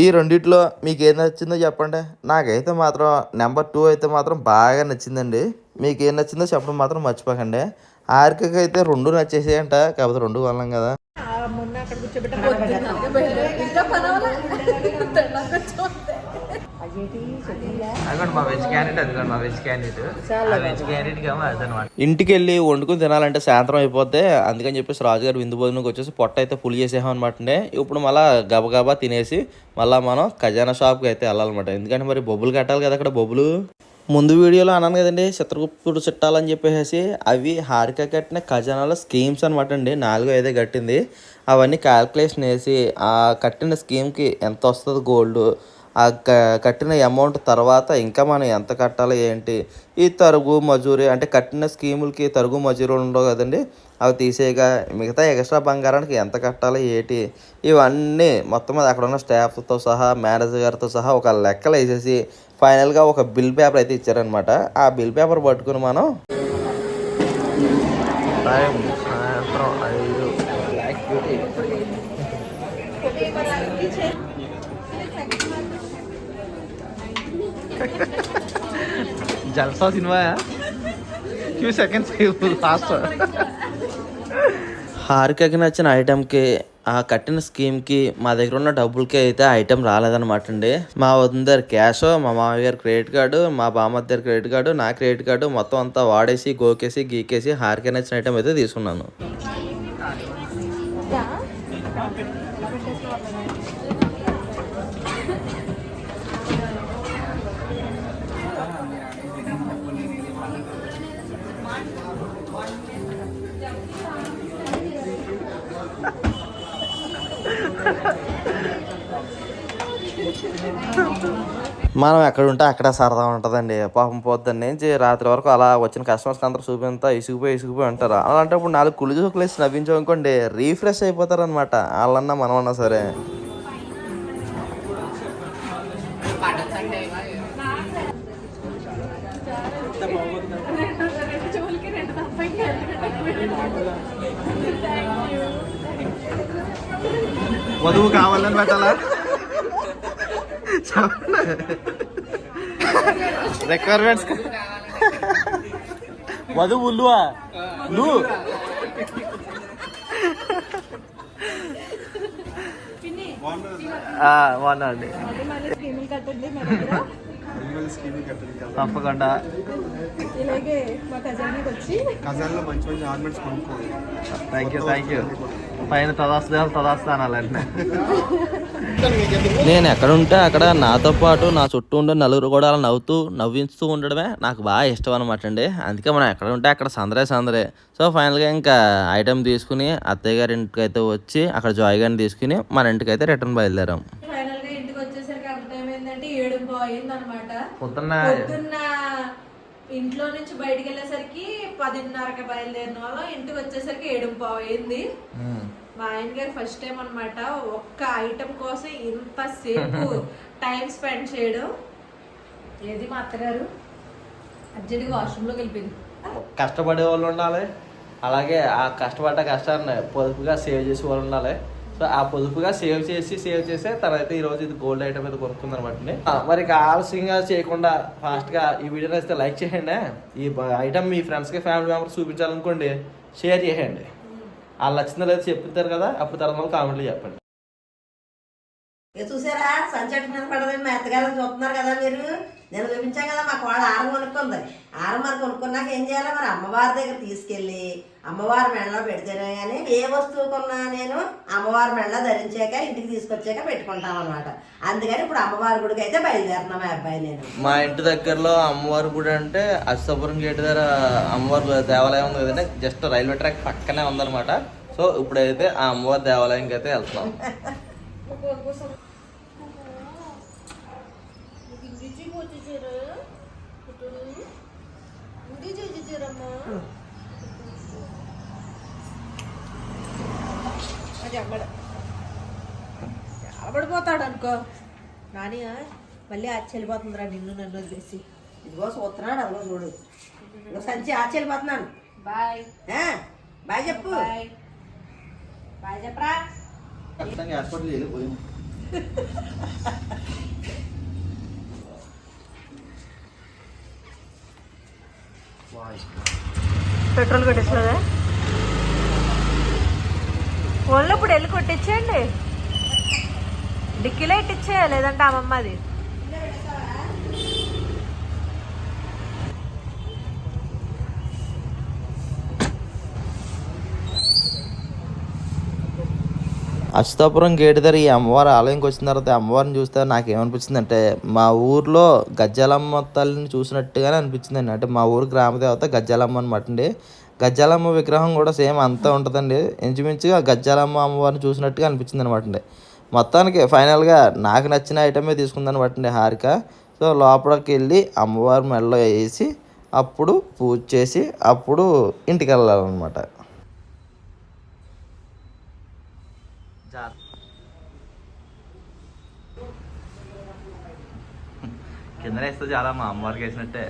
ఈ రెండిట్లో మీకు ఏం నచ్చిందో చెప్పండి. నాకైతే మాత్రం నెంబర్ టూ అయితే మాత్రం బాగా నచ్చిందండి. మీకు ఏం నచ్చిందో చెప్పడం మాత్రం మర్చిపోకండి. ఆర్కకి అయితే రెండు నచ్చేసాయంట కాకపోతే రెండు వాళ్ళం కదా. అదిగోండి మా వెజ్ క్యాండిడేట్ అదిగోండి మా వెజ్ క్యాండిడేట్. వెజ్ క్యాండిడేట్ అదనమాట ఇంటికి వెళ్ళి వండుకుని తినాలంటే సాయంత్రం అయిపోతే అందుకని చెప్పేసి రాజుగారు విందు భోజనంకి వచ్చేసి పొట్ట అయితే పులి చేసేసాం అనమాట అండి ఇప్పుడు మళ్ళీ గబగబా తినేసి మళ్ళీ మనం ఖజానా షాప్కి అయితే వెళ్ళాలన్నమాట. ఎందుకంటే మరి బొబ్బులు కట్టాలి కదా అక్కడ బొబ్బులు. ముందు వీడియోలో అన్నాను కదండి చిత్రగుప్తుడు చుట్టాలని చెప్పేసి అవి హారిక కట్టిన ఖజానాలో స్కీమ్స్ అనమాట అండి నాలుగో ఐదో కట్టింది. అవన్నీ క్యాల్కులేషన్ వేసి ఆ కట్టిన స్కీమ్కి ఎంత వస్తుంది గోల్డ్? ఆ క- కట్టిన అమౌంట్ తర్వాత ఇంకా మనం ఎంత కట్టాలి ఏంటి? ఈ తరుగు మజూరి అంటే కట్టిన స్కీములకి తరుగు మజూరీలు ఉండవు కదండి. అవి తీసేయగా మిగతా ఎక్స్ట్రా బంగారానికి ఎంత కట్టాలి ఏంటి? ఇవన్నీ మొత్తం మీద అక్కడ ఉన్న స్టాఫ్తో సహా మేనేజర్ గారితో సహా ఒక లెక్కలు వేసేసి ఫైనల్గా ఒక బిల్ పేపర్ అయితే ఇచ్చారనమాట ఆ బిల్ పేపర్ పట్టుకుని మనం టైం సాయంత్రం ఐదు. Black beauty Jalsa cinema few seconds last హారికకి నచ్చిన ఐటెంకి ఆ కట్టిన స్కీమ్కి మా దగ్గర ఉన్న డబ్బులకి అయితే ఐటెం రాలేదన్నమాట అండి. మా వదిన దగ్గర క్యాష్ మా మామయ్య గారి క్రెడిట్ కార్డు మా బామ్మ దగ్గర క్రెడిట్ కార్డు నా క్రెడిట్ కార్డు మొత్తం అంతా వాడేసి గోకేసి గీకేసి హారిక నచ్చిన ఐటెం అయితే తీసుకున్నాను. మనం ఎక్కడ ఉంటే అక్కడ సరదా ఉంటుందండి. పాపం పోద్దని నుంచి రాత్రి వరకు అలా వచ్చిన కస్టమర్స్కి అందరూ చూపింతా ఇసుకుపోయి ఇసుకుపోయి ఉంటారు. అలాంటప్పుడు నాలుగు కుళ్ళు చూకులేసి నవ్వించామనుకోండి రీఫ్రెష్ అయిపోతారు అనమాట వాళ్ళన్నా మనమన్నా సరే. వధువు కావాలని పెట్టాలా? రిక్వైర్మెంట్స్ వధువు ఉల్లువా? కట్టండి మా దగ్గర తప్పకుండా. ఇలాగే మా ఖజానాకి వచ్చి ఖజాన్లో మంచి మంచి ఆర్నమెంట్స్ కొనుక్కోండి థ్యాంక్ యూ థ్యాంక్ యూ పైన తదాస్తాలు తదాస్తానాలంటే నేను ఎక్కడ ఉంటే అక్కడ నాతో పాటు నా చుట్టూ ఉండే నలుగురు కూడా అలా నవ్వుతూ నవ్విస్తూ ఉండడమే నాకు బాగా ఇష్టం అనమాట అండి. అందుకే మనం ఎక్కడ ఉంటే అక్కడ సందరే సందరే. సో ఫైనల్గా ఇంకా ఐటెం తీసుకుని అత్తయ్య గారి ఇంటికి అయితే వచ్చి అక్కడ జాయ్ గారిని తీసుకుని మన ఇంటికి అయితే రిటర్న్ బయలుదేరాం పొద్దున్న పొద్దున్న ఇంట్లో నుంచి బయటికి వెళ్ళేసరికి పదిన్నరకి బయలుదేరిన వాళ్ళం. ఇంటికి వచ్చేసరికి ఏడు అయింది. మా ఆయన గారు ఫస్ట్ టైం అన్నమాట ఒక్క ఐటెం కోసం ఇంతసేపు టైం స్పెండ్ చేయడం. ఏది మా అత్తగారు? అర్జెంట్గా వాష్రూమ్లోకి వెళ్ళిపోయింది. కష్టపడే వాళ్ళు ఉండాలి. అలాగే ఆ కష్టపడ్డ కష్టాన్ని పొదుపుగా సేవ్ చేసే వాళ్ళు ఉండాలి. సో ఆ పొదుపుగా సేవ్ చేసి సేవ్ చేసే తనైతే ఈ రోజు ఇది గోల్డ్ ఐటమ్ అయితే కొనుక్కుంది అనమాట మరి ఇక ఆలస్యంగా చేయకుండా ఫాస్ట్గా ఈ వీడియోని అయితే లైక్ చేయండి. ఈ ఐటమ్ మీ ఫ్రెండ్స్కి ఫ్యామిలీ మెంబర్స్ చూపించాలనుకోండి షేర్ చేయండి. ఆ లక్షణాలు లేదో చెప్తారు కదా అప్పుడు తర్వాత కామెంట్లు చెప్పండి. చూసారా? సంచటి మీద పడదండి మా అత్తగారిని చూస్తున్నారు కదా మీరు. నేను చూపించాను కదా మా కోడ ఆరం కొనుక్కుంది. ఆరం మరి కొనుక్కున్నాక ఏం చేయాలి? మరి అమ్మవారి దగ్గర తీసుకెళ్ళి అమ్మవారి మెడలో పెడితేనే కానీ ఏ వస్తువు కొన్నా నేను అమ్మవారి మెడలో ధరించాక ఇంటికి తీసుకొచ్చాక పెట్టుకుంటాం అనమాట అందుకని ఇప్పుడు అమ్మవారి గుడికి అయితే బయలుదేరుతున్నాం మా అబ్బాయి నేను. మా ఇంటి దగ్గరలో అమ్మవారి గుడి అంటే అశ్వపురం గేట్ దగ్గర అమ్మవారి దేవాలయం ఉంది కదండి జస్ట్ రైల్వే ట్రాక్ పక్కనే ఉందన్నమాట. సో ఇప్పుడైతే ఆ అమ్మవారి దేవాలయంకి అయితే వెళ్తున్నాం. అది పడిపోతాడు అనుకో నాని మళ్ళీ ఆశ్చర్యపోతుందిరా నిన్ను నన్ను వదిలేసి. ఇదిగో చూస్తున్నాడు అదిగో చూడు. ఇదిగో సంచి ఆశ్చర్యపోతున్నాను. బాయ్. బాయ్ చెప్పు. బాయ్. బాయ్ చెప్పరా? హాస్పిటల్ వెళ్ళిపోయింది పెట్రోల్ కొట్టించలేదా ఫోన్లో ఇప్పుడు వెళ్ళి కొట్టించేయండి. డిక్కీలో ఇట్టిచ్చేయ లేదంటే అమ్మమ్మ అది అచ్యుతాపురం గేట్ దగ్గర ఈ అమ్మవారి ఆలయంకి వచ్చిన తర్వాత అమ్మవారిని చూస్తే నాకేమనిపించింది అంటే మా ఊర్లో గజ్జలమ్మ తల్లిని చూసినట్టుగానే అనిపించిందండి. అంటే మా ఊరు గ్రామ దేవత గజ్జలమ్మ అనమాట అండి. గజ్జలమ్మ విగ్రహం కూడా సేమ్ అంతా ఉంటుందండి. ఇంచుమించుగా గజ్జలమ్మ అమ్మవారిని చూసినట్టుగా అనిపించింది అనమాట అండి. మొత్తానికి ఫైనల్గా నాకు నచ్చిన ఐటమే తీసుకుందనమాట అండి హారిక. సో లోపలికి వెళ్ళి అమ్మవారి మెడలో వేసి అప్పుడు పూజ చేసి అప్పుడు ఇంటికి వెళ్ళాలన్నమాట. కింద వేస్తే చాలా మా అమ్మవారికి వేసినట్టే.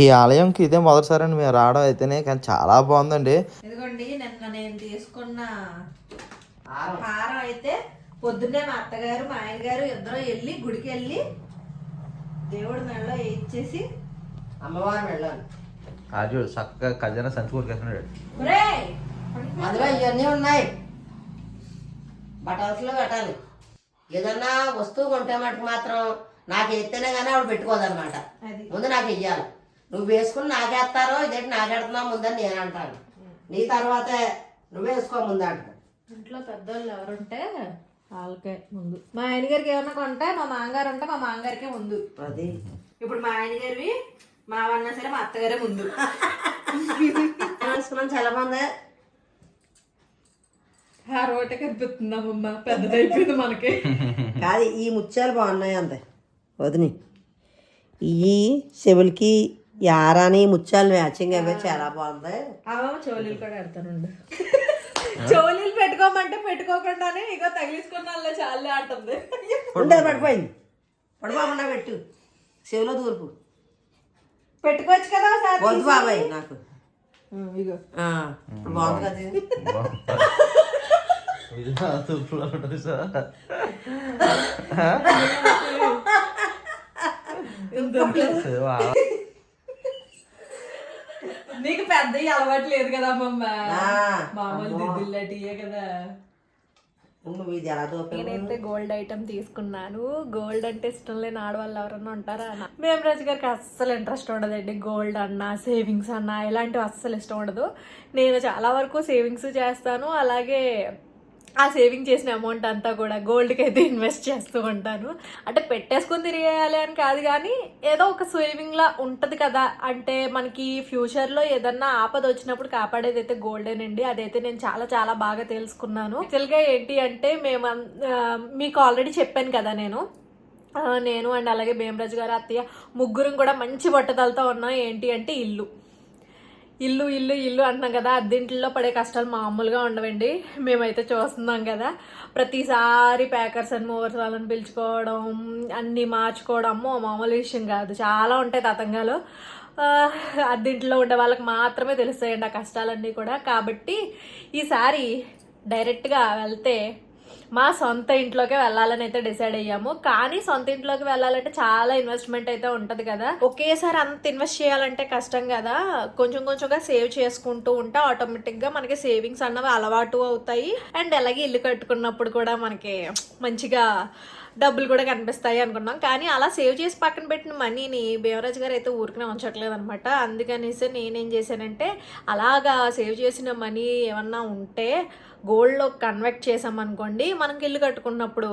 ఈ ఆలయంకి ఇదే మొదటిసారి అండి మేము రావడం అయితేనే కానీ చాలా బాగుందండి. ఇదిగోండి నిన్న నేను తీసుకున్న హారం అయితే పొద్దున్నే మా అత్తగారు మా ఆయన గారు ఇద్దరు వెళ్ళి గుడికి వెళ్ళి దేవుడి మెడలో ఇచ్చేసి అమ్మవారు వెళ్ళాలి రాజు చక్కగా ఖజానా సంచి కొరికేస్తున్నాడు ఒరేయ్ అందులో ఇవన్నీ ఉన్నాయి. బట్టలసులో పెట్టాలి. ఏదన్నా వస్తువు కొంటే మటుకు మాత్రం నాకు ఎత్తేనే కానీ ఆవిడ పెట్టుకోదన్నమాట. అది. ముందు నాకు వెయ్యాలి నువ్వు వేసుకుని నాకేస్తారో ఇదేంటి నాకెడుతున్నావు ముందని నేను అంటాను. నీ తర్వాతే నువ్వు వేసుకో ముందు అంట ఇంట్లో పెద్దోళ్ళు ఎవరుంటే వాళ్ళకే ముందు. మా ఆయన గారికి ఏమన్నా కొంటే మా మామగారు ఉంటే మా మామగారికే ముందు. అది. ఇప్పుడు మా ఆయన గారివి మా అన్నా సరే మా అత్తగారే ముందు. వేసుకున్నాను చాలా బాగుంది ఆ రోటే కనిపిస్తుంది అమ్మమ్మ పెద్దదైపోయింది మనకి. కాదు ఈ ముత్యాలు బాగున్నాయి అంతే. వదిని. ఈ చెవులకి ఈ ఆరాని ముత్యాలు మ్యాచింగ్ అవి చాలా బాగుంది. అమ్మమ్మ చోలీలు కూడా ఆడతానుండు. చోలీలు పెట్టుకోమంటే పెట్టుకోకుండానే ఇగో తగిలించుకున్న చాలే ఆడుతుంది. ఉండదు పడిపోయింది. పడిపోకుండా పెట్టు. చెవిలో దూర్పు పెట్టుకోవచ్చు కదా వద్దు బాబాయ్ నాకు. ఇగో. ఆ, నీకు పెద్ద అలవాటు లేదు కదా అమ్మమ్మ మామూలు కదా. దూపే నేనైతే గోల్డ్ ఐటమ్ తీసుకున్నాను. గోల్డ్ అంటే ఇష్టం లేని ఆడవాళ్ళు ఎవరన్నా ఉంటారా అన్న? మేము రాజు గారికి అస్సలు ఇంట్రెస్ట్ ఉండదండి గోల్డ్ అన్న సేవింగ్స్ అన్న ఇలాంటివి అస్సలు ఇష్టం ఉండదు. నేను చాలా వరకు సేవింగ్స్ చేస్తాను. అలాగే ఆ సేవింగ్ చేసిన అమౌంట్ అంతా కూడా గోల్డ్కి అయితే ఇన్వెస్ట్ చేస్తూ ఉంటాను. అంటే పెట్టేసుకుని తిరిగేయాలి అని కాదు కానీ ఏదో ఒక సేవింగ్లా ఉంటుంది కదా. అంటే మనకి ఫ్యూచర్లో ఏదన్నా ఆపద వచ్చినప్పుడు కాపాడేది అయితే గోల్డేనండి అదైతే నేను చాలా చాలా బాగా తెలుసుకున్నాను. యాక్చువల్గా ఏంటి అంటే మేము మీకు ఆల్రెడీ చెప్పాను కదా నేను. నేను అండ్ అలాగే భీమరాజు గారు అత్తయ్య ముగ్గురం కూడా మంచి పట్టుదలతో ఉన్నాం. ఏంటి అంటే ఇల్లు. ఇల్లు ఇల్లు ఇల్లు అంటున్నాం కదా అద్దెంట్లో పడే కష్టాలు మామూలుగా ఉండవండి. మేమైతే చూస్తున్నాం కదా ప్రతిసారి ప్యాకర్స్ అండ్ మూవర్స్ వాళ్ళని పిలుచుకోవడం అన్నీ మార్చుకోవడం అమ్మో మామూలు విషయం కాదు. చాలా ఉంటాయి తతంగాలు. అద్దెంట్లో ఉండే వాళ్ళకి మాత్రమే తెలుస్తాయండి ఆ కష్టాలన్నీ కూడా. కాబట్టి ఈసారి డైరెక్ట్గా వెళ్తే మా సొంత ఇంట్లోకే వెళ్ళాలని అయితే డిసైడ్ అయ్యాము. కానీ సొంత ఇంట్లోకి వెళ్ళాలంటే చాలా ఇన్వెస్ట్మెంట్ అయితే ఉంటుంది కదా. ఒకేసారి అంత ఇన్వెస్ట్ చేయాలంటే కష్టం కదా. కొంచెం కొంచెంగా సేవ్ చేసుకుంటూ ఉంటే ఆటోమేటిక్గా మనకి సేవింగ్స్ అన్నవి అలవాటు అవుతాయి. అండ్ అలాగే ఇల్లు కట్టుకున్నప్పుడు కూడా మనకి మంచిగా డబ్బులు కూడా కనిపిస్తాయి అనుకున్నాం. కానీ అలా సేవ్ చేసి పక్కన పెట్టిన మనీని భీమరాజు గారు అయితే ఊరికనే ఉంచట్లేదు అనమాట అందుకనేసి నేనేం చేశానంటే అలాగా సేవ్ చేసిన మనీ ఏమన్నా ఉంటే గోల్డ్లో కన్వర్ట్ చేసామనుకోండి మనకి ఇల్లు కట్టుకున్నప్పుడు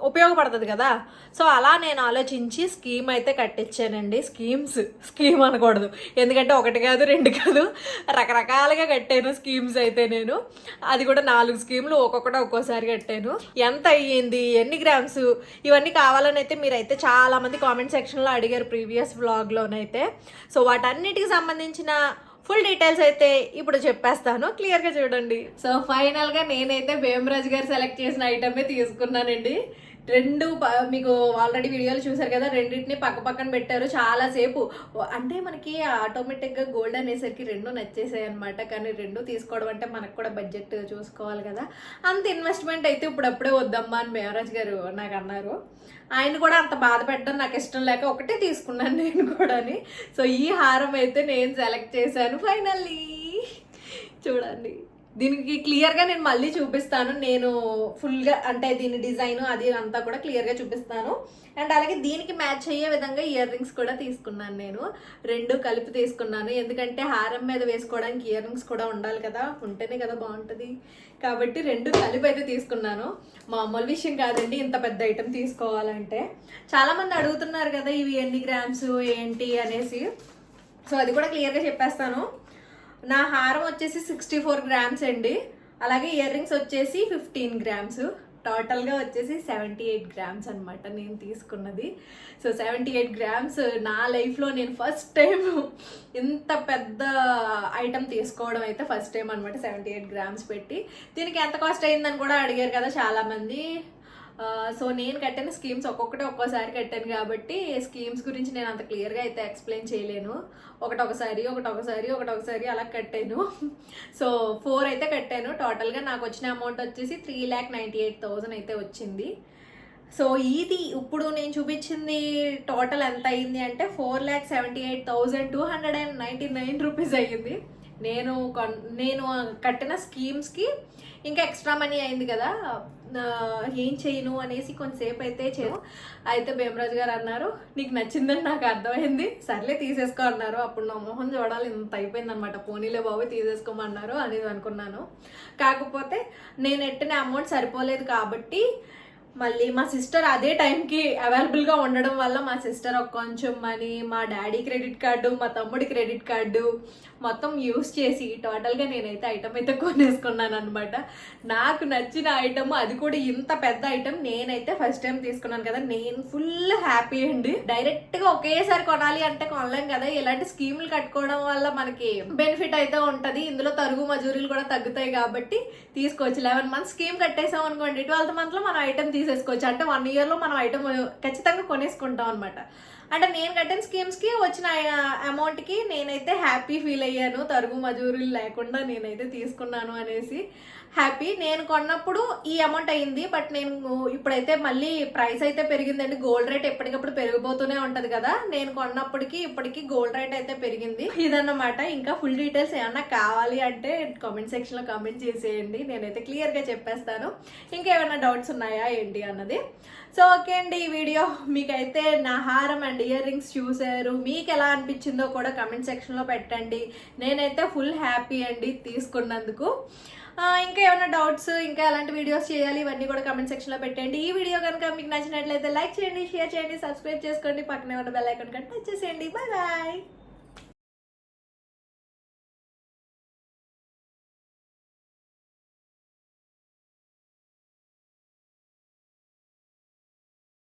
ఉపయోగపడుతుంది కదా. సో అలా నేను ఆలోచించి స్కీమ్ అయితే కట్టించానండి. స్కీమ్స్ స్కీమ్ అనకూడదు. ఎందుకంటే ఒకటి కాదు రెండు కాదు. రకరకాలుగా కట్టాను స్కీమ్స్ అయితే నేను. అది కూడా నాలుగు స్కీములు ఒక్కొక్కటి ఒక్కోసారి కట్టాను. ఎంత అయ్యింది ఎన్ని గ్రామ్స్ ఇవన్నీ కావాలని అయితే మీరైతే చాలా మంది కామెంట్ సెక్షన్లో అడిగారు ప్రీవియస్ వ్లాగ్లోనైతే. సో వాటన్నిటికి సంబంధించిన ఫుల్ డీటెయిల్స్ అయితే ఇప్పుడు చెప్పేస్తాను. క్లియర్గా చూడండి. సో ఫైనల్గా నేనైతే భీమరాజ్ గారు సెలెక్ట్ చేసిన ఐటమే తీసుకున్నానండి. రెండు ప- మీకు ఆల్రెడీ వీడియోలు చూసారు కదా రెండింటిని పక్క పక్కన పెట్టారు చాలా సేపు. అంటే మనకి ఆటోమేటిక్గా గోల్డ్ అనేసరికి రెండు నచ్చేసాయి అనమాట కానీ రెండు తీసుకోవడం అంటే మనకు కూడా బడ్జెట్ చూసుకోవాలి కదా. అంత ఇన్వెస్ట్మెంట్ అయితే ఇప్పుడప్పుడే వద్దమ్మా అని మేవరాజ్ గారు నాకు అన్నారు. ఆయన కూడా అంత బాధ పెట్టడం నాకు ఇష్టం లేక ఒకటే తీసుకున్నాను నేను కూడాని. సో ఈ హారం అయితే నేను సెలెక్ట్ చేశాను. ఫైనల్లీ చూడండి. దీనికి క్లియర్గా నేను మళ్ళీ చూపిస్తాను. నేను ఫుల్గా అంటే దీని డిజైన్ అది అంతా కూడా క్లియర్గా చూపిస్తాను. అండ్ అలాగే దీనికి మ్యాచ్ అయ్యే విధంగా ఇయర్ రింగ్స్ కూడా తీసుకున్నాను నేను. రెండు కలిపి తీసుకున్నాను. ఎందుకంటే హారం మీద వేసుకోవడానికి ఇయర్ రింగ్స్ కూడా ఉండాలి కదా. ఉంటేనే కదా బాగుంటుంది. కాబట్టి రెండు కలిపి అయితే తీసుకున్నాను. మామూలు విషయం కాదండి ఇంత పెద్ద ఐటెం తీసుకోవాలంటే. చాలామంది అడుగుతున్నారు కదా ఇవి ఎన్ని గ్రామ్స్ ఏంటి అనేసి. సో అది కూడా క్లియర్గా చెప్పేస్తాను. నా హారం వచ్చేసి సిక్స్టీ ఫోర్ గ్రామ్స్ అండి. అలాగే ఇయర్ రింగ్స్ వచ్చేసి ఫిఫ్టీన్ గ్రామ్స్. టోటల్గా వచ్చేసి సెవెంటీ ఎయిట్ గ్రామ్స్ అనమాట నేను తీసుకున్నది. సో సెవెంటీ ఎయిట్ గ్రామ్స్ నా లైఫ్లో నేను ఫస్ట్ టైం ఇంత పెద్ద ఐటమ్ తీసుకోవడం అయితే ఫస్ట్ టైం అనమాట సెవెంటీ ఎయిట్ గ్రామ్స్ పెట్టి. దీనికి ఎంత కాస్ట్ అయిందని కూడా అడిగారు కదా చాలామంది. సో నేను కట్టిన స్కీమ్స్ ఒక్కొక్కటి ఒక్కోసారి కట్టాను కాబట్టి స్కీమ్స్ గురించి నేను అంత క్లియర్గా అయితే ఎక్స్ప్లెయిన్ చేయలేను. ఒకటొకసారి ఒకటొకసారి ఒకటొకసారి అలా కట్టాను. సో ఫోర్ అయితే కట్టాను. టోటల్గా నాకు వచ్చిన అమౌంట్ వచ్చేసి three lakh ninety eight thousand అయితే వచ్చింది. సో ఇది ఇప్పుడు నేను చూపించింది టోటల్ ఎంత అయింది అంటే four lakh seventy eight thousand two hundred and ninety nine rupees అయ్యింది. నేను కొన్- నేను కట్టిన స్కీమ్స్కి ఇంకా ఎక్స్ట్రా మనీ అయింది కదా. ఏం చేయను అనేసి కొంతసేపు అయితే చేయను అయితే భీమరాజు గారు అన్నారు నీకు నచ్చిందని నాకు అర్థమైంది. సర్లే తీసేసుకో అన్నారు. అప్పుడు నా మొహం చూడాలి ఇంత అయిపోయింది అనమాట పోనీలే బాబు తీసేసుకోమన్నారు అనేది అనుకున్నాను. కాకపోతే నేను ఎట్టిన అమౌంట్ సరిపోలేదు కాబట్టి మళ్ళీ మా సిస్టర్ అదే టైంకి అవైలబుల్గా ఉండడం వల్ల మా సిస్టర్ ఒక కొంచెం మనీ మా డాడీ క్రెడిట్ కార్డు మా తమ్ముడి క్రెడిట్ కార్డు మొత్తం యూస్ చేసి టోటల్గా నేనైతే ఐటమ్ అయితే కొనేసుకున్నాను అనమాట నాకు నచ్చిన ఐటమ్ అది కూడా ఇంత పెద్ద ఐటమ్ నేనైతే ఫస్ట్ టైం తీసుకున్నాను కదా. నేను ఫుల్ హ్యాపీ అండి. డైరెక్ట్గా ఒకేసారి కొనాలి అంటే కొనలేం కదా. ఇలాంటి స్కీములు కట్టుకోవడం వల్ల మనకి బెనిఫిట్ అయితే ఉంటుంది. ఇందులో తరుగు మజూరీలు కూడా తగ్గుతాయి కాబట్టి తీసుకోవచ్చు. లెవెన్ మంత్స్ స్కీమ్ కట్టేసాం అనుకోండి ట్వెల్త్ మంత్లో మనం ఐటమ్ తీసేసుకోవచ్చు. అంటే వన్ ఇయర్లో మనం ఐటమ్ ఖచ్చితంగా కొనేసుకుంటాం అనమాట అంటే నేను కట్టిన స్కీమ్స్కి వచ్చిన అమౌంట్కి నేనైతే హ్యాపీ ఫీల్ అయ్యాను. తరుగు మజూరీలు లేకుండా నేనైతే తీసుకున్నాను అనేసి హ్యాపీ నేను కొన్నప్పుడు ఈ అమౌంట్ అయింది బట్ నేను ఇప్పుడైతే మళ్ళీ ప్రైస్ అయితే పెరిగిందండి. గోల్డ్ రేట్ ఎప్పటికప్పుడు పెరిగిపోతూనే ఉంటది కదా. నేను కొన్నప్పటికి ఇప్పటికి గోల్డ్ రేట్ అయితే పెరిగింది. ఇదన్నమాట. ఇంకా ఫుల్ డీటెయిల్స్ ఏమన్నా కావాలి అంటే కామెంట్ సెక్షన్లో కామెంట్ చేసేయండి. నేనైతే క్లియర్గా చెప్పేస్తాను. ఇంకా ఏమైనా డౌట్స్ ఉన్నాయా ఏంటి అన్నది? సో ఓకే అండి ఈ వీడియో మీకైతే నా హారం అండ్ ఇయర్ రింగ్స్ చూసారు మీకు ఎలా అనిపించిందో కూడా కమెంట్ సెక్షన్లో పెట్టండి. నేనైతే ఫుల్ హ్యాపీ అండి తీసుకున్నందుకు. ఇంకా ఏమైనా డౌట్స్ ఇంకా ఎలాంటి వీడియోస్ చేయాలి ఇవన్నీ కూడా కమెంట్ సెక్షన్లో పెట్టండి. ఈ వీడియో కనుక మీకు నచ్చినట్లయితే లైక్ చేయండి షేర్ చేయండి సబ్స్క్రైబ్ చేసుకోండి. పక్కనే ఉన్న బెల్ ఐకాన్ కట్ టచ్ చేసేయండి. Bye bye